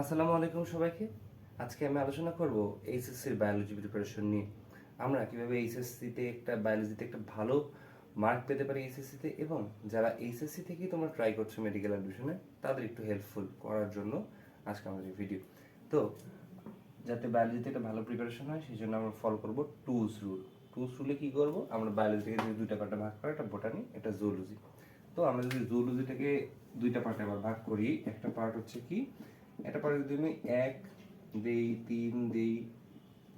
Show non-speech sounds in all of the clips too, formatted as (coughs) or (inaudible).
আসসালামু আলাইকুম সবাইকে। আজকে আমি আলোচনা করব এইচএসসির বায়োলজি প্রিপারেশন নিয়ে। আমরা কীভাবে এইচএসসিতে একটা বায়োলজিতে একটা ভালো মার্ক পেতে পারি এইচএসসিতে এবং যারা এইচএসসি থেকেই তোমরা ট্রাই করছ মেডিকেল অ্যাডমিশনে তাদের একটু হেল্পফুল করার জন্য আজকে আমাদের এই ভিডিও তো, যাতে বায়োলজিতে একটা ভালো প্রিপারেশন হয়, সেই জন্য আমরা ফলো করব টুস রুল টুস রুলে কি করব? আমরা বায়োলজি থেকে যদি দুইটা পার্টে ভাগ করা একটা বোটানি একটা জুলজি তো, আমরা যদি জুলজিটাকে দুইটা পার্টে আবার ভাগ করি, একটা পার্ট হচ্ছে কি? একটা পার্টে যদি আমি এক, দেই, তিন, দেই,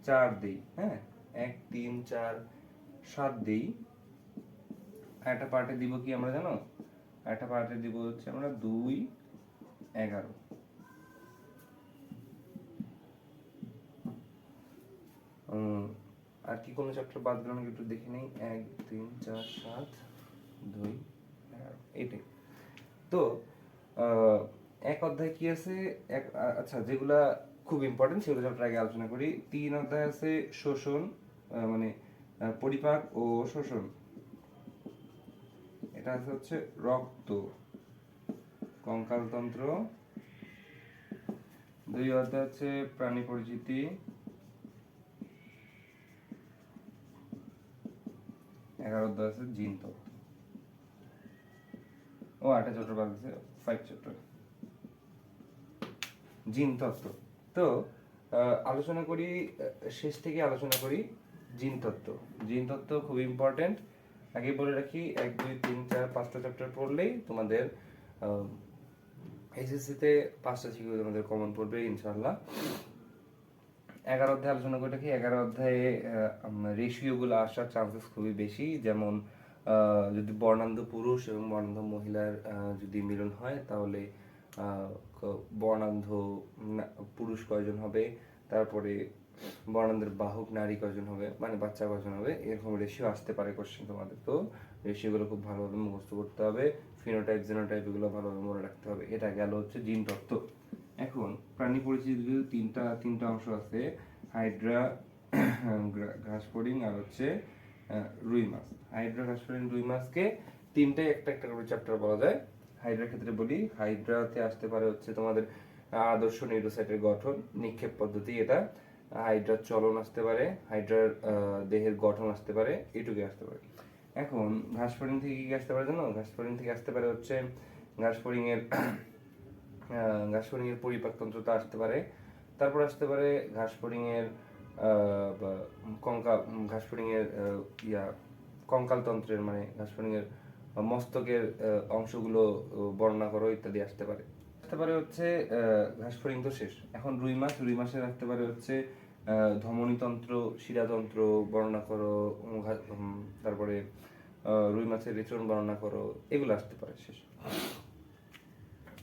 চার দেই হ্যাঁ? এক, তিন, চার, সাত দেই। একটা পার্টে দিব কি আমরা জানো? একটা পার্টে দিব হচ্ছে আমরা দুই, এগারো। আর কি কোনো চ্যাপ্টার বাদ গেল নাকি একটু দেখে নেই? এক, তিন, চার, সাত, দুই, এগারো। এইটাই। তো এক অধ্যায় কি আছে? এক আচ্ছা যেগুলা খুব ইম্পর্টেন্ট সেগুলো চ্যাপ্টার আগে আলোচনা করি। তিন অধ্যায় আছে শোষণ মানে পরিপাক ও শোষণ। এটা আছে হচ্ছে রক্ত, কঙ্কালতন্ত্র। দুই অধ্যায় হচ্ছে প্রাণী পরিচিতি। এগারো অধ্যায় আছে জিন ও আটটা চ্যাপ্টার বাদ আছে ফাইভ চ্যাপ্টার জিন তত্ত্ব। তো আলোচনা করি শেষ থেকে আলোচনা করি জিন তত্ত্ব। জিন তত্ত্ব খুব ইম্পর্টেন্ট আগে বলে রাখি, এক, দুই, তিন, চার, পাঁচটা চ্যাপ্টার পড়লেই তোমাদের এইচএসসিতে পাঁচটা থেকে তোমাদের কমন পড়বে ইনশাল্লাহ এগারো অধ্যায়ে আলোচনা করে রাখি। এগারো অধ্যায়ে রেশিওগুলো আসার চান্সেস খুবই বেশি। যেমন যদি বর্ণান্ধ পুরুষ এবং বর্ণান্ধ মহিলার যদি মিলন হয়, তাহলে বর্ণান্ধ পুরুষ কয়জন হবে? তারপরে বর্ণান্ধের বাহক নারী কয়জন হবে? মানে বাচ্চা কয়জন হবে? এরকম রেশিও আসতে পারে কোশ্চেন তোমাদের। তো রেশিওগুলো খুব ভালোভাবে মুখস্থ করতে হবে। ফিনোটাইপ জেনোটাইপ এগুলো ভালোভাবে মনে রাখতে হবে। এটা গেল হচ্ছে জিন তত্ত্ব। এখন প্রাণী পরিচিতির তিনটা তিনটা অংশ আছে। হাইড্রা ঘাস ফড়িং আর হচ্ছে রুই মাছ। হাইড্রা ঘাস ফড়িং রুই মাছকে তিনটাই একটা একটা করে চ্যাপ্টার বলা যায়। হাইড্রার ক্ষেত্রে বলি হাইড্রাতে আসতে পারে হচ্ছে তোমাদের আদর্শ নিউরোসাইটের গঠন নিক্ষেপ পদ্ধতি এটা। হাইড্রার চলন আসতে পারে হাইড্রার দেহের গঠন আসতে পারে এটুকুই আসতে পারে। এখন ঘাস ফড়িং থেকে কি আসতে পারে জানো? ঘাস ফড়িং থেকে আসতে পারে হচ্ছে ঘাস ফড়িং এর আহ, ঘাস ফড়িং এর পরিপাকতন্ত্রতা আসতে পারে। তারপর আসতে পারে ঘাস ফড়িং বা কঙ্কাল ঘাস ফড়িং ইয়া কঙ্কালতন্ত্রের মানে ঘাস এর মস্তকের অংশগুলো বর্ণনা করো ইত্যাদি আসতে পারে। আসতে পারে হচ্ছে আহ, ঘাস ফড়িং তো শেষ। এখন রুই মাছ রুই মাছের আসতে পারে হচ্ছে ধমনীতন্ত্র শিরাতন্ত্র বর্ণনা করো তারপরে রুই মাছের রেচন বর্ণনা করো এগুলো আসতে পারে শেষ।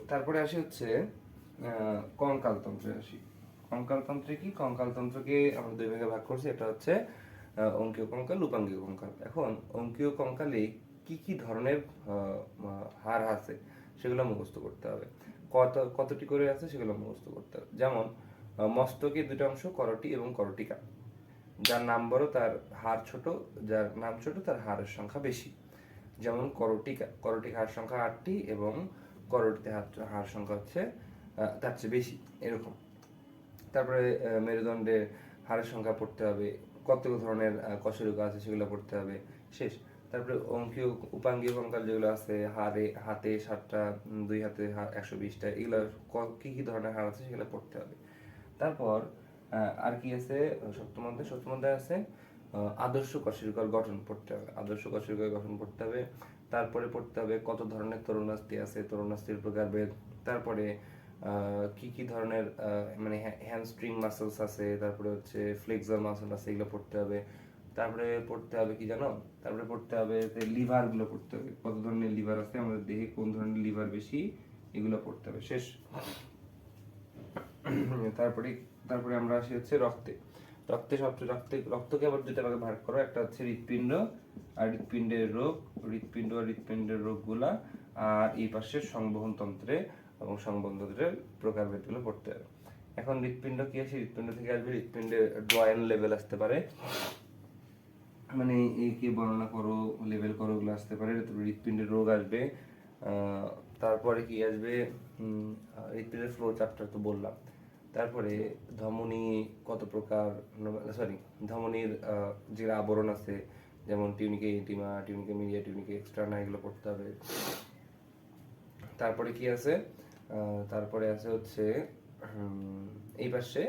তারপরে আসি হচ্ছে কঙ্কালতন্ত্রে আসি। কঙ্কালতন্ত্রে কি? কঙ্কালতন্ত্রকে আমরা দুই ভাগে ভাগ করছি। এটা হচ্ছে অঙ্কীয় কঙ্কাল উপাঙ্গীয় কঙ্কাল। এখন অঙ্কীয় কঙ্কালে কি কি ধরনের আহ, আছে সেগুলো মুখস্থ করতে হবে। কত কতটি করে আছে সেগুলো মুখস্থ করতে হবে। যেমন মস্তকে দুটো অংশ করটি এবং করটিকা। যার নাম বড় তার হার ছোট যার নাম ছোট তার হারের সংখ্যা বেশি। যেমন করটিকা করটিকা হার সংখ্যা আটটি এবং করটিতে হার হার সংখ্যা হচ্ছে তার চেয়ে বেশি এরকম। তারপরে মেরুদণ্ডের হারের সংখ্যা পড়তে হবে কত ধরনের আহ, আছে সেগুলো পড়তে হবে শেষ। তারপরে অঙ্কীয় উপাঙ্গীয় কঙ্কাল যেগুলো আছে হাড়ে হাতে সাতটা দুই হাতে একশো বিশটা এগুলো ক- কি ধরনের হাড় আছে সেগুলো পড়তে হবে। তারপর আর কি আছে? সপ্তম অধ্যায় সপ্তম অধ্যায় আছে আদর্শ কশেরুকার গঠন পড়তে হবে। আদর্শ কশেরুকার গঠন পড়তে হবে। তারপরে পড়তে হবে কত ধরনের তরুণাস্থি আছে, তরুণাস্থির প্রকারভেদ তারপরে কি কি ধরনের মানে হ্যামস্ট্রিং মাসেলস আছে, তারপরে হচ্ছে ফ্লেক্সার মাসেল আছে, এগুলো পড়তে হবে। তারপরে পড়তে হবে কি জানো? তারপরে পড়তে হবে লিভারগুলো পড়তে হবে। কত ধরনের লিভার আছে? আমাদের দেহে কোন ধরনের লিভার বেশি, এগুলো পড়তে হবে। শেষ। (clears throat) তারপরে তারপরে আমরা আসি হচ্ছে রক্তে। রক্তে সবচেয়ে, রক্তে, রক্তকে আবার দুইটা ভাগে ভাগ করো। একটা হচ্ছে হৃৎপিণ্ড আর হৃৎপিণ্ডের রোগ। হৃৎপিণ্ড আর হৃৎপিণ্ডের রোগগুলা, আর এই পাশে সংবহন তন্ত্রে এবং সংবহন তন্ত্রের প্রকারভেদগুলো পড়তে হবে। এখন হৃৎপিণ্ড কি আসে হৃৎপিণ্ড থেকে আসবে। হৃৎপিণ্ডের ড্রয়েন লেভেল আসতে পারে। মানে একে বর্ণনা করো লেভেল করো ওগুলো আসতে পারে তারপরে হৃৎপিণ্ডের রোগ আসবে। তারপরে কি আসবে? হৃদপিণ্ডের ফ্লো চ্যাপ্টার তো বললাম। তারপরে ধমনী কত প্রকার সরি ধমনীর যে আবরণ আছে, যেমন tunica intima tunica media tunica externa এগুলো পড়তে হবে। তারপরে কি আছে? তারপরে আছে হচ্ছে এই পাশে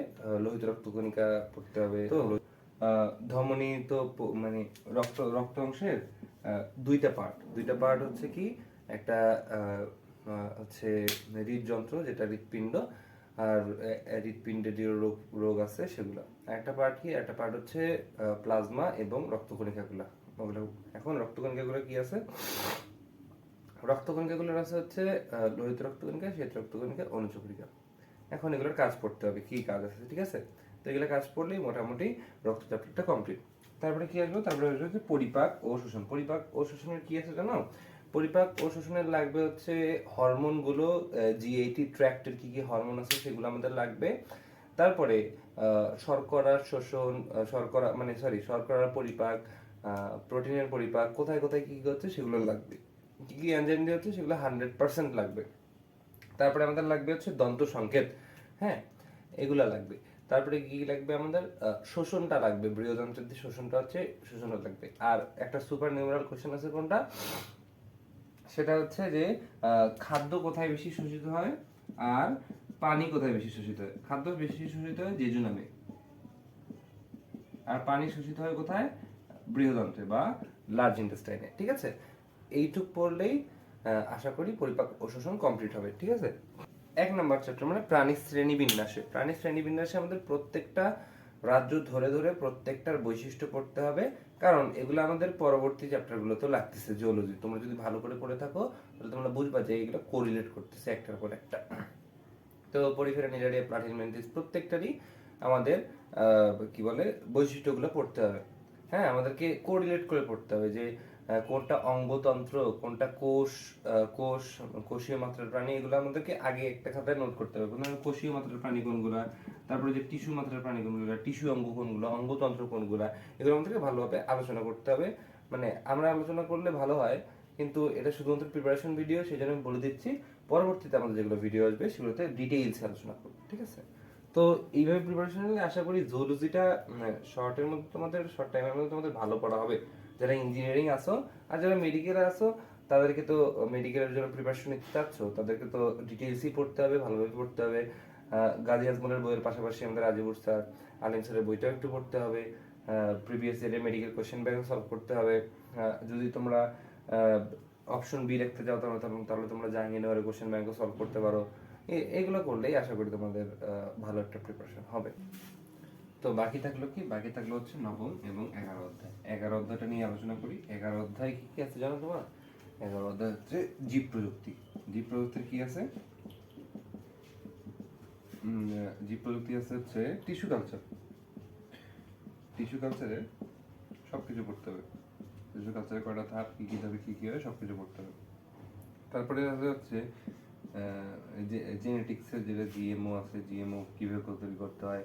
লোহিত রক্তকণিকা পড়তে হবে। তো আহ, ধমনী তো মানে রক্ত রক্ত অংশের দুইটা পার্ট দুইটা পার্ট হচ্ছে কি একটা হচ্ছে হৃদযন্ত্র যেটা হৃৎপিণ্ড আর এ- এ হৃৎপিণ্ডে যে রোগ রোগ আছে সেগুলো। একটা পার্ট কি একটা পার্ট হচ্ছে প্লাজমা এবং রক্তকণিকাগুলো। ওগুলো এখন রক্তকণিকাগুলো কি আছে? রক্তকণিকাগুলোর আছে হচ্ছে লোহিত রক্তকণিকা শ্বেত রক্তকণিকা অনুচক্রিকা। এখন এগুলোর কাজ পড়তে হবে কি কাজ আছে ঠিক আছে? তো এগুলো কাজ করলেই মোটামুটি রক্ত চ্যাপ্টারটা কমপ্লিট তারপরে কি আসবে? তারপরে আসবে হচ্ছে পরিপাক ও শোষণ। পরিপাক ও শোষণের কি আছে জানো? পরিপাক ও শোষণের লাগবে হচ্ছে হরমোনগুলো জি এইটি ট্র্যাক্টের কি কি হরমোন আছে সেগুলো আমাদের লাগবে। তারপরে আহ, শর্করার শোষণ শর্করা মানে সরি শর্করার পরিপাক প্রোটিনের পরিপাক কোথায় কোথায় কী কী হচ্ছে সেগুলো লাগবে। কী কী এনজাইম দিয়ে হচ্ছে সেগুলো হান্ড্রেড পার্সেন্ট লাগবে। তারপরে আমাদের লাগবে হচ্ছে দন্ত সংকেত হ্যাঁ এগুলা লাগবে। তারপরে কি লাগবে আমাদের? শোষণটা লাগবে বৃহদন্ত্রের যে শোষণটা হচ্ছে, শোষণটা লাগবে। আর একটা সুপার নিউরাল কোশ্চেন আছে কোনটা? সেটা হচ্ছে যে খাদ্য কোথায় বেশি শোষিত হয়? আর পানি কোথায় বেশি শোষিত হয়? খাদ্য বেশি শোষিত হয় জেজু নামে। আর পানি শোষিত হয় কোথায়? বৃহদন্ত্রে বা লার্জ ইন্টেস্টাইনে ঠিক আছে? এইটুক পড়লেই আশা করি পরিপাক ও শোষণ কমপ্লিট হবে, ঠিক আছে? এক নম্বর চ্যাপ্টার মানে প্রাণী শ্রেণি বিন্যাসে। প্রাণী শ্রেণি বিন্যাসে আমাদের প্রত্যেকটা রাজ্য ধরে ধরে প্রত্যেকটার বৈশিষ্ট্য পড়তে হবে। কারণ এগুলো আমাদের পরবর্তী চ্যাপ্টারগুলোতে লাগতেছে জিওলজি তোমরা যদি ভালো করে পড়ে থাকো, তাহলে তোমরা বুঝবা যে এগুলো কোরিলেট করতেছে একটার পর একটা। তো পরিফেরা নিলারিয়া প্লাটিন মেন্টিস প্রত্যেকটারই আমাদের কি বলে, বৈশিষ্ট্যগুলো পড়তে হবে। হ্যাঁ আমাদেরকে কোরিলেট করে পড়তে হবে যে কোনটা অঙ্গতন্ত্র, কোনটা কোষ কোষ, কোষীয় মাত্রার প্রাণী, এগুলো আমাদেরকে আগে একটা খাতায় নোট করতে হবে। প্রথমে কোষীয় মাত্রার প্রাণী কোনগুলো তারপরে যে টিস্যু মাত্রার প্রাণী কোনগুলো টিস্যু অঙ্গ কোনগুলো অঙ্গতন্ত্র কোনগুলো এগুলো আমাদেরকে ভালোভাবে আলোচনা করতে হবে। মানে আমরা আলোচনা করলে ভালো হয়, কিন্তু এটা শুধুমাত্র প্রিপারেশন ভিডিও সেই জন্য আমি বলে দিচ্ছি, পরবর্তীতে আমাদের যেগুলো ভিডিও আসবে, সেগুলোতে ডিটেইলস আলোচনা করব, ঠিক আছে? তো এইভাবে প্রিপারেশন নিলে আশা করি জুলজিটা শর্টের মধ্যে তোমাদের শর্ট টাইমের মধ্যে তোমাদের ভালো পড়া হবে। যারা ইঞ্জিনিয়ারিং আসো আর যারা মেডিকেলে আসো তাদেরকে তো মেডিকেলের জন্য প্রিপারেশন নিতে চাচ্ছ, তাদেরকে তো ডিটেলসই পড়তে হবে, ভালোভাবে পড়তে হবে। গাজী আজমলের বইয়ের পাশাপাশি আমাদের আজিবুর স্যার, আলিম স্যারের বইটাও একটু পড়তে হবে। প্রিভিয়াস ইয়ারের মেডিকেল কোশ্চেন ব্যাংক সলভ করতে হবে। যদি তোমরা অপশন বি রাখতে চাও, তাহলে তাহলে- তোমরা জাহাঙ্গীরনগরের কোশ্চেন ব্যাংকও সলভ করতে পারো। এগুলো করলেই আশা করি তোমাদের ভালো একটা প্রিপারেশন হবে। তো বাকি থাকল কি? বাকি থাকল হচ্ছে নবম এবং এগারো অধ্যায়। এগারো অধ্যায়টা নিয়ে আলোচনা করি। এগারো অধ্যায় কি কি আছে জানো তোমার? এগারো অধ্যায় হচ্ছে জীব প্রযুক্তি। জীব প্রযুক্তির কি আছে? জীব প্রযুক্তি আছে হচ্ছে টিস্যু কালচার টিস্যু কালচারে সব কিছু পড়তে হবে। টিস্যু কালচারে কয়টা ধাপ, কি কি ধাপে কি কি হয় সব কিছু পড়তে হবে। তারপরে আছে হচ্ছে জেনেটিক্সের যেটা জিএমও আছে জিএমও কীভাবে তৈরি করতে হয়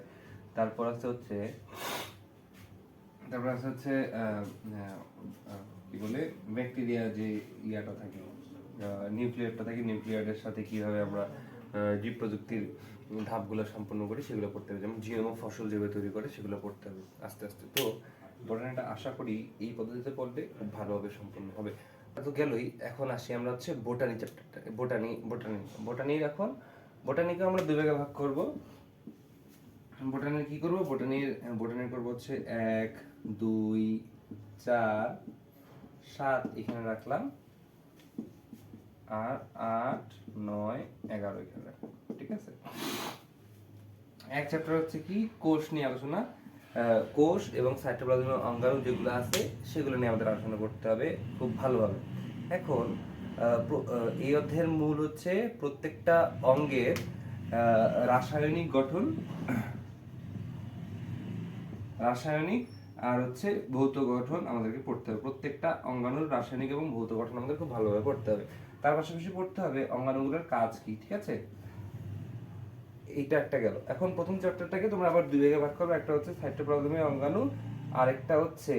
তারপর আছে হচ্ছে, তারপর আছে হচ্ছে কি বলে ব্যাকটেরিয়া যে ইয়াটা থাকে নিউক্লিয়ারটা থাকে নিউক্লিয়ারের সাথে কীভাবে আমরা জীব প্রযুক্তির ধাপগুলো সম্পন্ন করি, সেগুলো পড়তে হবে। যেমন জিএমও ফসল যেভাবে তৈরি করে, সেগুলো পড়তে হবে আস্তে আস্তে। তো বোটানিটা আশা করি এই পদ্ধতিতে পড়লে খুব ভালোভাবে সম্পন্ন হবে। তো গেলই, এখন আসি আমরা হচ্ছে বোটানি চ্যাপ্টারটা বোটানি বোটানি বোটানির এখন বোটানিকে আমরা দুই ভাগে ভাগ করব। বোটানির কি করব? বোটানির বোটানির করব হচ্ছে এক, দুই, চার, সাত এখানে রাখলাম। আর আট, নয়, এগারো এখানে রাখলাম, ঠিক আছে? এক চ্যাপ্টার হচ্ছে কি? কোষ নিয়ে আলোচনা। কোষ এবং সাইটোপ্লাজম অঙ্গাণু যেগুলো আছে, সেগুলো নিয়ে আমাদের আলোচনা করতে হবে খুব ভালোভাবে। এখন এই অধ্যায়ের মূল হচ্ছে প্রত্যেকটা অঙ্গের রাসায়নিক গঠন রাসায়নিক আর হচ্ছে ভৌত গঠন আমাদেরকে পড়তে হবে। প্রত্যেকটা অঙ্গাণুর রাসায়নিক এবং ভৌত গঠন আমাদের খুব ভালোভাবে পড়তে হবে। তার পাশাপাশি পড়তে হবে অঙ্গাণুগুলোর কাজ কি, ঠিক আছে? এইটা একটা গেল। এখন প্রথম চ্যাপ্টারটাকে তোমরা আবার দুই ভাগে ভাগ করবে। একটা হচ্ছে সাইটোপ্লাজমীয় অঙ্গাণু আর একটা হচ্ছে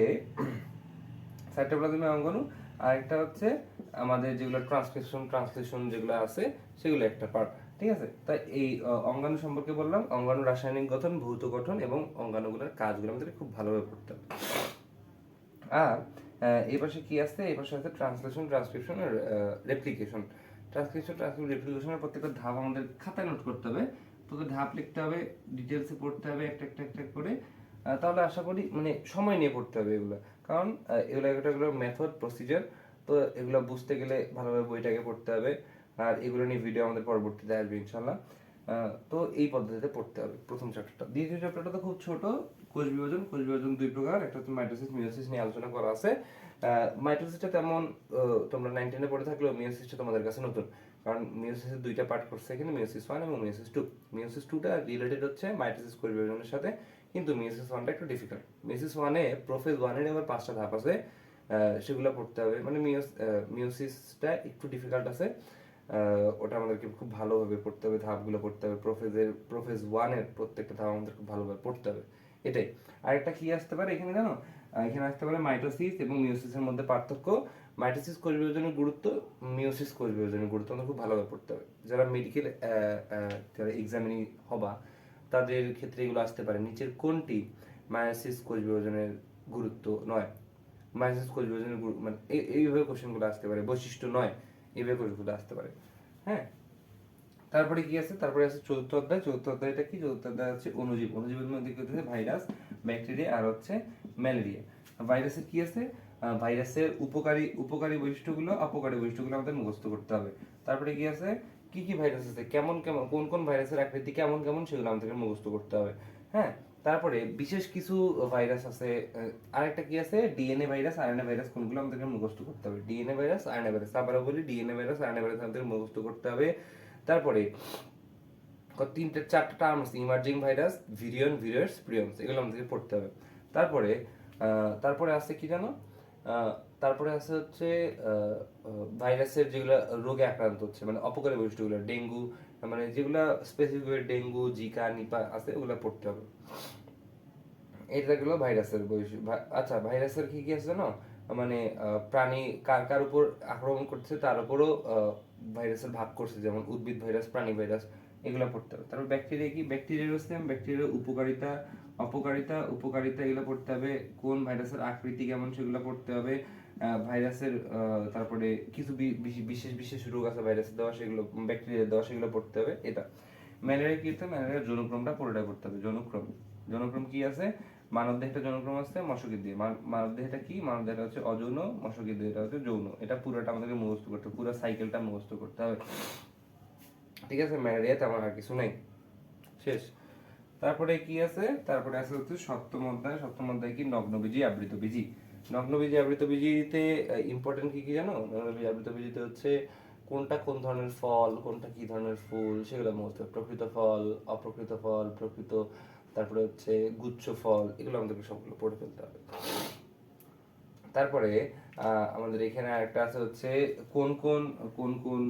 (coughs) সাইটোপ্লাজমীয় অঙ্গাণু আর একটা হচ্ছে আমাদের যেগুলো ট্রান্সক্রিপশন ট্রান্সলেশন যেগুলো আছে, সেগুলো একটা পার্ট ঠিক আছে? তাই এই অঙ্গাণু সম্পর্কে বললাম, অঙ্গাণু রাসায়নিক গঠন, ভৌত গঠন এবং অঙ্গাণুগুলোর কাজগুলো আমাদের খুব ভালোভাবে পড়তে হবে। আর এই পাশে কি আছে? এই পাশে আছে ট্রান্সলেশন ট্রান্সক্রিপশন আর রেপ্লিকেশন ট্রান্সক্রিপশন ট্রান্সক্রিপশন রেপ্লিকেশনের প্রত্যেকটা ধাপ আমাদের খাতায় নোট করতে হবে। প্রত্যেক ধাপ লিখতে হবে ডিটেলসে পড়তে হবে, একটা একটা একটা করে। তাহলে আশা করি মানে সময় নিয়ে পড়তে হবে এগুলো। কারণ এগুলো একটা মেথড প্রসিজার তো এগুলো বুঝতে গেলে ভালোভাবে বইটাকে পড়তে হবে। আর এগুলো নিয়ে ভিডিও আমাদের পরবর্তীতে আসবে ইনশাল্লাহ তো এই পদ্ধতিতে পড়তে হবে প্রথম চ্যাপ্টারটা দ্বিতীয় চ্যাপ্টারটা তো খুব ছোট, কোষ বিভাজন কোষ বিভাজন দুই প্রকার, একটা হচ্ছে মাইটোসিস মিওসিস নিয়ে আলোচনা করা আছে। মাইটোসিসটা তেমন তোমরা নাইন টেনে পড়ে থাকলেও মিওসিসটা তোমাদের কাছে নতুন। কারণ মিওসিসের দুইটা পার্ট করছে এখানে মিওসিস ওয়ান এবং মিওসিস টু মিওসিস টুটা রিলেটেড হচ্ছে মাইটোসিস কোষ বিভাজনের সাথে, কিন্তু মিওসিস ওয়ানটা একটু ডিফিকাল্ট মিওসিস ওয়ানে প্রোফেজ ওয়ানের আবার পাঁচটা ধাপ আছে সেগুলো পড়তে হবে। মানে মিওস মিওসিসটা একটু ডিফিকাল্ট আছে। ওটা আমাদেরকে খুব ভালোভাবে পড়তে হবে, ধাপগুলো পড়তে হবে। প্রোফেজের প্রোফেজ ওয়ানের প্রত্যেকটা ধাপ আমাদের খুব ভালোভাবে পড়তে হবে। এটাই। আরেকটা কি আসতে পারে এখানে জানো? এখানে আসতে পারে মাইটোসিস এবং মিওসিসের মধ্যে পার্থক্য। মাইটোসিস কোষ বিভাজনের গুরুত্ব মিওসিস কোষ বিভাজনের গুরুত্ব আমাদের খুব ভালোভাবে পড়তে হবে। যারা মেডিকেল যারা এক্সামিনি হবা, তাদের ক্ষেত্রে এগুলো আসতে পারে। নিচের কোনটি মায়োসিস কোষ বিভাজনের গুরুত্ব নয়? মায়োসিস কোষ বিভাজনের মানে এই- এইভাবে কোশ্চেনগুলো আসতে পারে। বৈশিষ্ট্য নয়। কোশ্চেনগুলো আসতে পারে। হ্যাঁ? তারপরে কি আছে? তারপরে আছে চতুর্থ অধ্যায়। চতুর্থ অধ্যায়টা কি? চতুর্থ অধ্যায় হচ্ছে অনুজীব। অনুজীবের মধ্যে কি হচ্ছে? ভাইরাস, ব্যাকটেরিয়া আর হচ্ছে ম্যালেরিয়া। ভাইরাসের কি আছে? ভাইরাসের উপকারী উপকারী বৈশিষ্ট্যগুলো, অপকারী বৈশিষ্ট্যগুলো আমাদের মুখস্থ করতে হবে। তারপরে কি আছে? কি কি ভাইরাস আছে? কেমন কেমন, কোন কোন ভাইরাসের আকৃতি কেমন কেমন, সেগুলো আমাদেরকে মুখস্থ করতে হবে। হ্যাঁ? তারপরে বিশেষ কিছু ভাইরাস আছে আরেকটা কি আছে? ডিএনএ ভাইরাস আরএনএ ভাইরাস কোনগুলো আমাদেরকে মুখস্থ করতে হবে? ডিএনএ ভাইরাস আরএনএ ভাইরাস আবারও বলি ডিএনএ ভাইরাস আরএনএ ভাইরাস আমাদের মুখস্থ করতে হবে। তারপরে তিনটে, চারটা টার্ম আছে emerging virus virion viroids prions এগুলো আমাদেরকে পড়তে হবে। তারপরে তারপরে আছে কি জানো? তারপরে আছে হচ্ছে ভাইরাসের যেগুলো রোগে আক্রান্ত হচ্ছে মানে অপকারী বৈশিষ্ট্যগুলো, ডেঙ্গু মানে যেগুলো স্পেসিফিক ডেঙ্গু, জিকা, নিপা আছে, ওগুলো পড়তে হবে। এটা গেলো ভাইরাসের আচ্ছা ভাইরাসের কি কি আছে জানো? মানে প্রাণী কার কার উপর আক্রমণ করছে তার উপরও ভাইরাসের ভাগ করছে। যেমন উদ্ভিদ ভাইরাস, প্রাণী ভাইরাস, এগুলো পড়তে হবে। তারপর ব্যাকটেরিয়া কি? ব্যাকটেরিয়ার সেম ব্যাকটেরিয়ার উপকারিতা, অপকারিতা, উপকারিতা এগুলো পড়তে হবে। কোন ভাইরাসের আকৃতি কেমন সেগুলো পড়তে হবে। ভাইরাসের তারপরে কিছু বিশেষ বিশেষ রোগ আছে ভাইরাসের দেওয়া, সেগুলো ব্যাকটেরিয়া দেওয়া, সেগুলো পড়তে হবে। এটা। ম্যালেরিয়া কি হচ্ছে ম্যালেরিয়ার জনুক্রমটা পুরোটা পড়তে হবে। জনুক্রম জনুক্রম কি আছে? মানব দেহটা জনুক্রম আছে, মশকের দিয়ে মানব দেহটা কি? মানব দেহটা হচ্ছে অযৌন, মশকের দেহটা হচ্ছে যৌন। এটা পুরোটা আমাদেরকে মুখস্থ করতে হবে, পুরো সাইকেলটা মুখস্থ করতে হবে। ঠিক আছে ম্যালেরিয়া তেমন আর কিছু নেই। শেষ। তারপরে কি আছে? তারপরে আছে হচ্ছে সপ্তম অধ্যায়। সপ্তম অধ্যায় কি? নগ্নবীজি আবৃত বীজি। নগ্নবীজি আবৃত বীজিতে ইম্পর্টেন্ট কি কি জানো? নগ্নবীজি আবৃত বীজিতে হচ্ছে কোনটা কোন ধরনের ফল, কোনটা কি ধরনের ফুল, সেগুলো মুখস্থ। প্রকৃত ফল, অপ্রকৃত ফল, প্রকৃত তারপরে হচ্ছে গুচ্ছ ফল, এগুলো আমাদেরকে সবগুলো পড়ে ফেলতে হবে। তারপরে আমাদের এখানে আরেকটা আছে হচ্ছে কোন কোন কোন কোন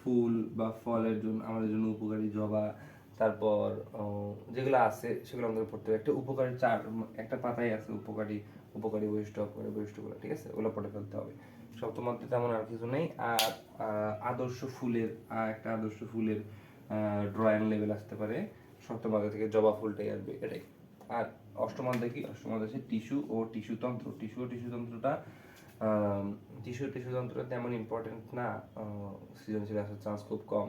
ফুল বা ফলের জন্য, আমাদের জন্য উপকারী জবা, তারপর যেগুলো আছে সেগুলো আমাদের পড়তে হবে। একটা উপকারী চার, একটা পাতায় আছে উপকারী উপকারী বৈশিষ্ট্য, অপকারী বৈশিষ্ট্যগুলো, ঠিক আছে? ওগুলো পড়ে ফেলতে হবে। সপ্তম অধ্যায়ে তেমন আর কিছু নেই। আর আদর্শ ফুলের একটা আদর্শ ফুলের ড্রয়িং লেভেল আসতে পারে। সপ্তম মাথা থেকে জবা ফুলটাই আসবে, এটাই। আর অষ্টম অধ্যায় কি? অষ্টম হচ্ছে টিস্যু ও টিস্যু তন্ত্র। টিস্যু ও টিস্যু তন্ত্রটা টিস্যু টিস্যু তন্ত্রটা তেমন ইম্পর্টেন্ট না সৃজনশীল আসার চান্স খুব কম।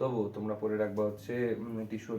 তবু তোমরা পড়ে রাখবা হচ্ছে টিস্যু